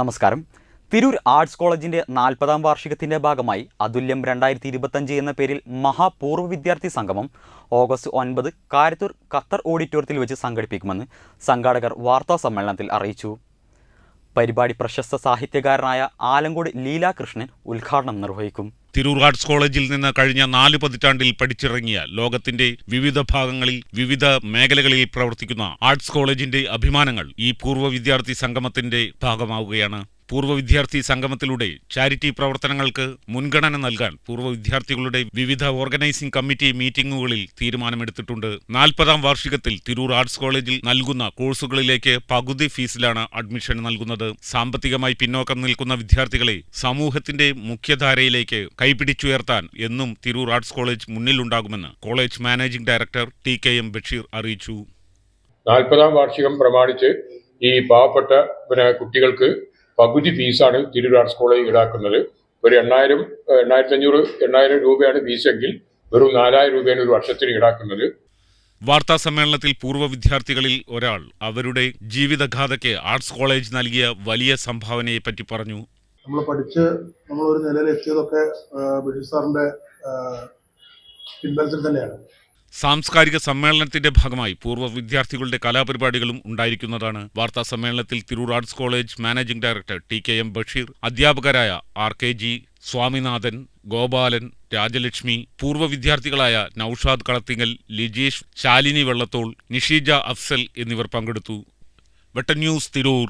നമസ്കാരം. തിരൂർ ആർട്സ് കോളേജിന്റെ നാൽപ്പതാം വാർഷികത്തിന്റെ ഭാഗമായി അതുല്യം രണ്ടായിരത്തി ഇരുപത്തഞ്ച് എന്ന പേരിൽ മഹാപൂർവ വിദ്യാർത്ഥി സംഗമം ഓഗസ്റ്റ് ഒൻപത് കാരത്തൂർ ഖത്തർ ഓഡിറ്റോറിയത്തിൽ വെച്ച് സംഘടിപ്പിക്കുമെന്ന് സംഘാടകർ വാർത്താ സമ്മേളനത്തിൽ അറിയിച്ചു. പരിപാടി പ്രശസ്ത സാഹിത്യകാരനായ ആലങ്കോട് ലീലാകൃഷ്ണൻ ഉദ്ഘാടനം നിർവഹിക്കും. തിരൂർ ആർട്സ് കോളേജിൽ നിന്ന് കഴിഞ്ഞ നാല് പതിറ്റാണ്ടിൽ പഠിച്ചിറങ്ങിയ ലോകത്തിന്റെ വിവിധ ഭാഗങ്ങളിൽ വിവിധ മേഖലകളിൽ പ്രവർത്തിക്കുന്ന ആർട്സ് കോളേജിന്റെ അഭിമാനങ്ങൾ ഈ പൂർവ വിദ്യാർത്ഥി സംഗമത്തിന്റെ ഭാഗമാവുകയാണ്. പൂർവ വിദ്യാർത്ഥി സംഗമത്തിലൂടെ ചാരിറ്റി പ്രവർത്തനങ്ങൾക്ക് മുൻഗണന നൽകാൻ പൂർവ വിദ്യാർത്ഥികളുടെ വിവിധ ഓർഗനൈസിംഗ് കമ്മിറ്റി മീറ്റിംഗുകളിൽ തീരുമാനമെടുത്തിട്ടുണ്ട്. നാൽപ്പതാം വാർഷികത്തിൽ തിരൂർ ആർട്സ് കോളേജിൽ നൽകുന്ന കോഴ്സുകളിലേക്ക് പകുതി ഫീസിലാണ് അഡ്മിഷൻ നൽകുന്നത്. സാമ്പത്തികമായി പിന്നോക്കം നിൽക്കുന്ന വിദ്യാർത്ഥികളെ സമൂഹത്തിന്റെ മുഖ്യധാരയിലേക്ക് കൈപിടിച്ചുയർത്താൻ എന്നും Tirur arts college മുന്നിലുണ്ടാകുമെന്ന് college managing director T K M Basheer അറിയിച്ചു. നാൽപ്പതാം വാർഷികം പ്രമാണിച്ച് ഈ പാവപ്പെട്ട കുട്ടികൾക്ക് പകുതി ഫീസാണ് തിരൂർ ആർട്സ് കോളേജ് ഈടാക്കുന്നത്. ഒരു എണ്ണായിരം എണ്ണായിരത്തി അഞ്ഞൂറ് എണ്ണായിരം രൂപയാണ് ഫീസെങ്കിൽ വെറും നാലായിരം രൂപയാണ് ഒരു വർഷത്തിന് ഈടാക്കുന്നത്. വാർത്താ സമ്മേളനത്തിൽ പൂർവ വിദ്യാർത്ഥികളിൽ ഒരാൾ അവരുടെ ജീവിതഗാഥയ്ക്ക് ആർട്സ് കോളേജ് നൽകിയ വലിയ സംഭാവനയെ പറ്റി പറഞ്ഞു. നമ്മൾ പഠിച്ച് നമ്മൾ ഒരു നിലയിൽ എത്തിയതൊക്കെ ബ്രിട്ടീഷ് സാറിന്റെ പിൻബലത്തിൽ തന്നെയാണ്. സാംസ്കാരിക സമ്മേളനത്തിന്റെ ഭാഗമായി പൂർവ വിദ്യാർത്ഥികളുടെ കലാപരിപാടികളും ഉണ്ടായിരിക്കുന്നതാണ് വാർത്താ സമ്മേളനത്തിൽ Tirur arts college managing director T K M Basheer അധ്യാപകരായ R K G Swaminathan Gopalan Rajalakshmi പൂർവ വിദ്യാർത്ഥികളായ നൌഷാദ് കളത്തിങ്ങൽ ലിജീഷ് ശാലിനി വെള്ളത്തോൾ നിഷീജ അഫ്സൽ എന്നിവർ പങ്കെടുത്തു. വെട്ടന്യൂസ് തിരൂർ